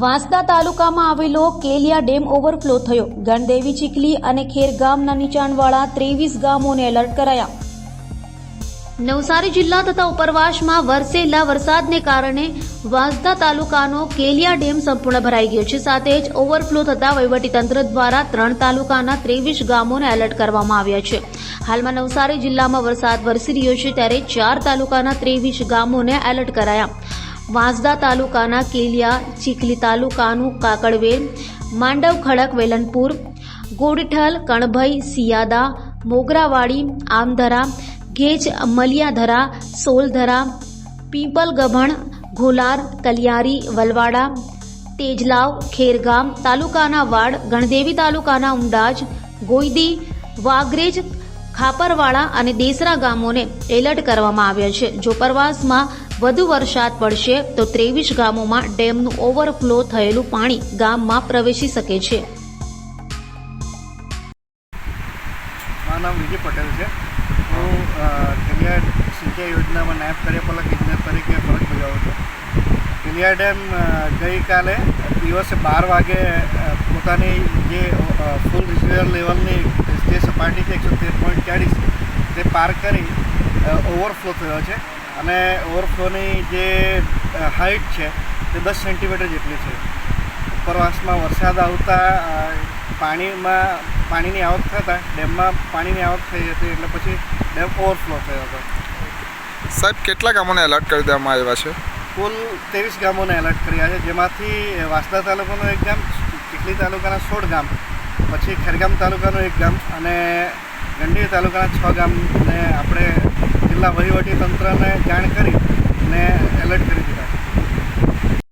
વાંસદા તાલુકામાં આવેલો કેલિયા dam overflow થયો. ગણદેવી ચીખલી અને ખેર ગામના નીચાણવાળા ત્રેવીસ ગામોને એલર્ટ કરાયા. નવસારી જિલ્લા તથા ઉપરવાસમાં વરસેલા વરસાદને કારણે વાંસદા તાલુકાનો કેલિયા ડેમ સંપૂર્ણ ભરાઈ ગયો છે. સાથે જ ઓવરફ્લો થતા વહીવટીતંત્ર દ્વારા ત્રણ તાલુકાના ત્રેવીસ ગામોને એલર્ટ કરવામાં આવ્યા છે. હાલમાં નવસારી જિલ્લામાં વરસાદ વરસી રહ્યો છે ત્યારે ચાર તાલુકાના ત્રેવીસ ગામોને એલર્ટ કરાયા. વાંસદા તાલુકાના કેલિયા, ચીખલી તાલુકાનું કાકડવેલ, માંડવ ખડક, વેલનપુર, ગોડઠલ, કણભઈ સિયાદા મોગરાવાડી, આમધરા ગેજ, મલિયાધરા, સોલધરા પીપલ ગભણ ઘોલાર, કલિયારી, વલવાડા, તેજલાવ, ખેરગામ તાલુકાના વાડ, ગણદેવી તાલુકાના ઉંડાજ ગોઈદી વાગરેજ, ખાપરવાડા અને દેસરા ગામોને એલર્ટ કરવામાં આવ્યા છે. જો પ્રવાસમાં વધુ વરસાદ પડશે, તો ત્રેવીસ ગામોમાં ડેમનું ઓવરફ્લો થયેલું પાણી ગામમાં પ્રવેશી શકે છે. મારું નામ વિજય પટેલ છે. હું કલિયાડ સિંચાઈ યોજનામાં નાયબ કાર્યપાલક ઇજનેર તરીકે ફરજ બજાવું છું. કલિયાડ ડેમ ગઈકાલે દિવસે બાર વાગે પોતાની જે ફૂલ રિઝર્વર લેવલની જે સપાટી છે એકસો તેર પોઈન્ટ ચાળીસ, તે પાર કરી ઓવરફ્લો થયો છે. અને ઓવરફ્લોની જે હાઇટ છે તે દસ સેન્ટીમીટર જેટલી છે. ઉપરવાસમાં વરસાદ આવતા પાણીમાં પાણીની આવક થતાં ડેમમાં પાણીની આવક થઈ હતી એટલે પછી ડેમ ઓવરફ્લો થયો હતો. સાહેબ કેટલા ગામોને એલર્ટ કરી દેવામાં આવ્યા છે? કુલ ત્રેવીસ ગામોને એલર્ટ કર્યા છે. જેમાંથી વાંસદા તાલુકાનો એક ગામ ચીખલી તાલુકાના સોળ ગામ પછી ખેરગામ તાલુકાનો એક ગામ અને ગંડી તાલુકાના છ ગામને આપણે જિલ્લા વહીવટી તંત્રને જાણ કરી અને એલર્ટ કરી દીધું